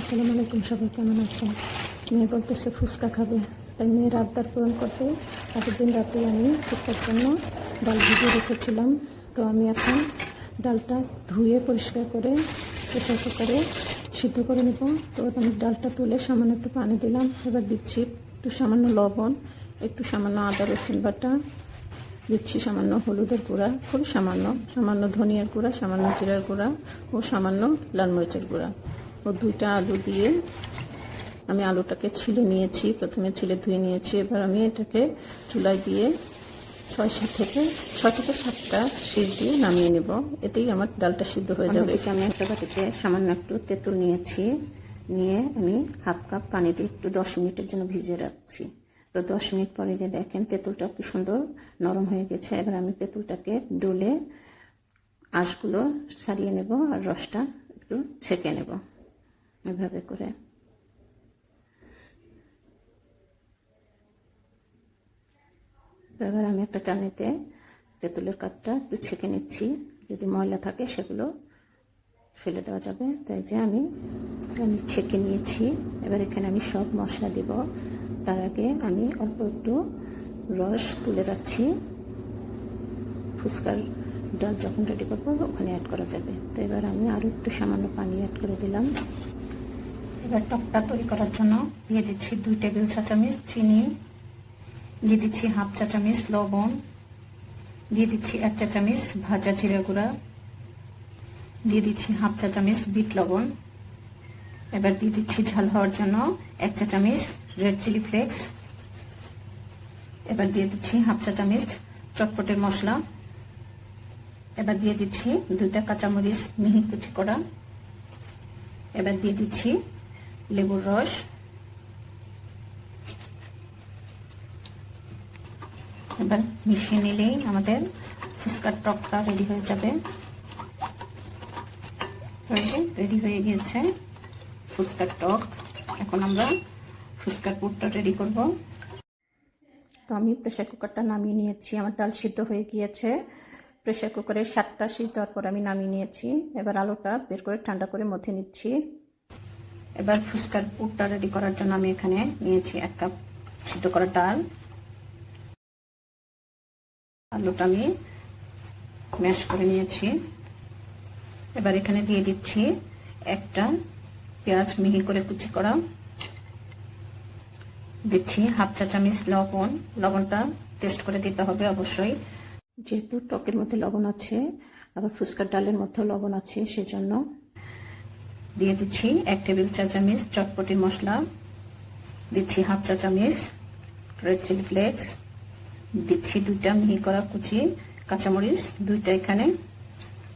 আসসালামু আলাইকুম সবাই, কেমন আছেন? মেয়ে বলতেছে ফুচকা খাবে। তাই মেয়ের আবদার পূরণ করতে আগের দিন রাতে আমি ফুচকার জন্য ডাল ভিজিয়ে রেখেছিলাম। তো আমি এখন ডালটা ধুয়ে পরিষ্কার করে প্রেশার কুকারে সিদ্ধ করে নেব। তো আমি ডালটা তুলে সামান্য একটু পানি দিলাম। এবার দিচ্ছি একটু সামান্য লবণ, একটু সামান্য আদা, রসুন বাটা। দিচ্ছি সামান্য হলুদের গুঁড়া, খুব সামান্য। সামান্য ধনিয়ার গুঁড়া, সামান্য জিরার গুঁড়া ও সামান্য লাল মরিচের গুঁড়া। দুইটা আলু দিয়ে আমি আলুটাকে ছিলে নিয়েছি, প্রথমে ছিলে ধুয়ে নিয়েছি, এবার আমি এটাকে চুলায় দিয়ে ছয় সাত থেকে, ছয় থেকে সাতটা সিদ্ধ দিয়ে নামিয়ে নেব। এতেই আমার ডালটা সিদ্ধ হয়ে যাবে। আমি একটা বাটিতে সামান্য একটু তেঁতুল নিয়েছি, নিয়ে আমি হাফ কাপ পানি দিয়ে একটু দশ মিনিটের জন্য ভিজিয়ে রাখছি। তো দশ মিনিট পরে যে দেখেন তেঁতুলটা কি সুন্দর নরম হয়ে গেছে। এবার আমি তেঁতুলটাকে ডলে আঁশগুলো ছাড়িয়ে নেব আর রসটা একটু ছেঁকে নেব। এভাবে করে। এবার আমি একটা চালনিতে তেঁতুলের কাপটা একটু ছেঁকে নিচ্ছি। যদি ময়লা থাকে সেগুলো ফেলে দেওয়া যাবে। তাই যে আমি আমি ছেঁকে নিয়েছি। এবার এখানে আমি সব মশলা দেব। তার আগে আমি অল্প একটু রস তুলে রাখছি। ফুচকার ডাল যখন রেডি করব, ওখানে অ্যাড করা যাবে। তো এবার আমি আরও একটু সামান্য পানি অ্যাড করে দিলাম। এবার টকটা তৈরি করার জন্য দিয়ে দিচ্ছি দুই টেবিল চা চামচ চিনি, দিয়ে দিচ্ছি হাফ চা চামচ লবণ, দিয়ে দিচ্ছি এক চা চামচ ভাজা জিরা গুঁড়া, দিয়ে দিচ্ছি হাফ চা চামচ বিট লবণ। এবার দিয়ে দিচ্ছি ঝাল হওয়ার জন্য এক চা চামচ রেড চিলি ফ্লেক্স। এবার দিয়ে দিচ্ছি হাফ চা চামচ চটপটের মশলা। এবার দিয়ে দিচ্ছি দুইটা কাঁচামরিচ মিহি কুচি করা। এবার দিয়ে দিচ্ছি লেবুর রস। এবার মিশিয়ে নিলেই আমাদের ফুচকার টকটা রেডি হয়ে যাবে। রেডি হয়ে গিয়েছে ফুচকার টক। এখন আমরা ফুচকার পুরটা রেডি করব। তো আমি প্রেশার কুকারটা নামিয়ে নিয়েছি, আমার ডাল সিদ্ধ হয়ে গিয়েছে। প্রেশার কুকারে সাতটা সিদ্ধ দেওয়ার পর আমি নামিয়ে নিয়েছি। এবার আলুটা বের করে ঠান্ডা করে মধ্যে নিচ্ছি। এবার ফুচকার পুরটা রেডি করার জন্য আমি এখানে নিয়েছি এক কাপ সিদ্ধ করা ডাল। আলুটা আমি ম্যাশ করে নিয়েছি। এবার এখানে দিয়ে দিচ্ছি একটা পেঁয়াজ মিহি করে কুচি করা। দিচ্ছি হাফ চা চামচ লবণ। লবণটা টেস্ট করে দিতে হবে অবশ্যই। যেহেতু টকের মধ্যে লবণ আছে, আবার ফুচকার ডালের মধ্যেও লবণ আছে, সেজন্য দিয়ে দিচ্ছি এক টেবিল চা চামচ চটপটির মশলা, দিচ্ছি হাফ চা চামচ রেড চিলি ফ্লেক্স দিচ্ছি দুইটা মিহি করা কুচি, কাঁচামরিচ দুইটা এখানে,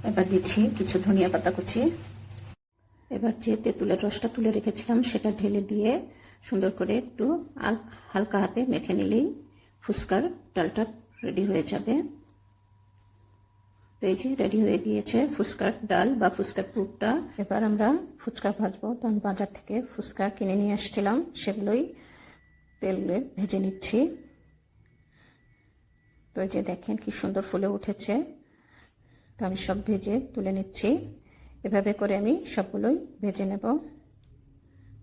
এবার দিচ্ছি কিছু ধনিয়া পাতা কুচি। এবার যে তেঁতুলের রসটা তুলে রেখেছিলাম সেটা ঢেলে দিয়ে সুন্দর করে একটু হালকা হাতে মেখে নিলেই ফুচকার ডালটা রেডি হয়ে যাবে। তো এই যে রেডি হয়ে গিয়েছে ফুচকার ডাল বা ফুচকার পুরটা। এবার আমরা ফুচকা ভাজবো। তো আমি বাজার থেকে ফুচকা কিনে নিয়ে আসছিলাম। সেগুলোই তেলে ভেজে নিচ্ছি। তো এই যে দেখেন কি সুন্দর ফুলে উঠেছে। তো আমি সব ভেজে তুলে নিচ্ছি। এভাবে করে আমি সবগুলোই ভেজে নেব।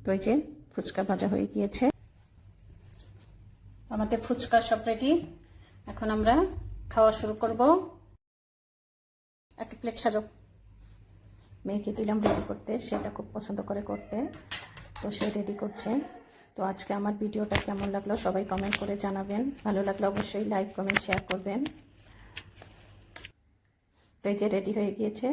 তো এই যে ফুচকা ভাজা হয়ে গিয়েছে। আমাদের ফুচকা সব রেডি এখন আমরা খাওয়া শুরু করব। একটা প্লেট সাজো। মেয়েকে দিলাম রেডি করতে। সেটা খুব পছন্দ করে করতে। তো সে রেডি করছে। তো আজকে আমার ভিডিওটা কেমন লাগল সবাই কমেন্ট করে জানাবেন। ভালো লাগলে অবশ্যই লাইক কমেন্ট শেয়ার করবেন। তো এই যে রেডি হয়ে গিয়েছে।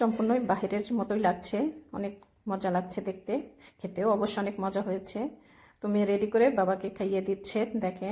সম্পূর্ণই বাহিরের মতোই লাগছে। অনেক মজা লাগছে দেখতে। খেতেও অবশ্য অনেক মজা হয়েছে। তো মেয়ে রেডি করে বাবাকে খাইয়ে দিচ্ছে দেখে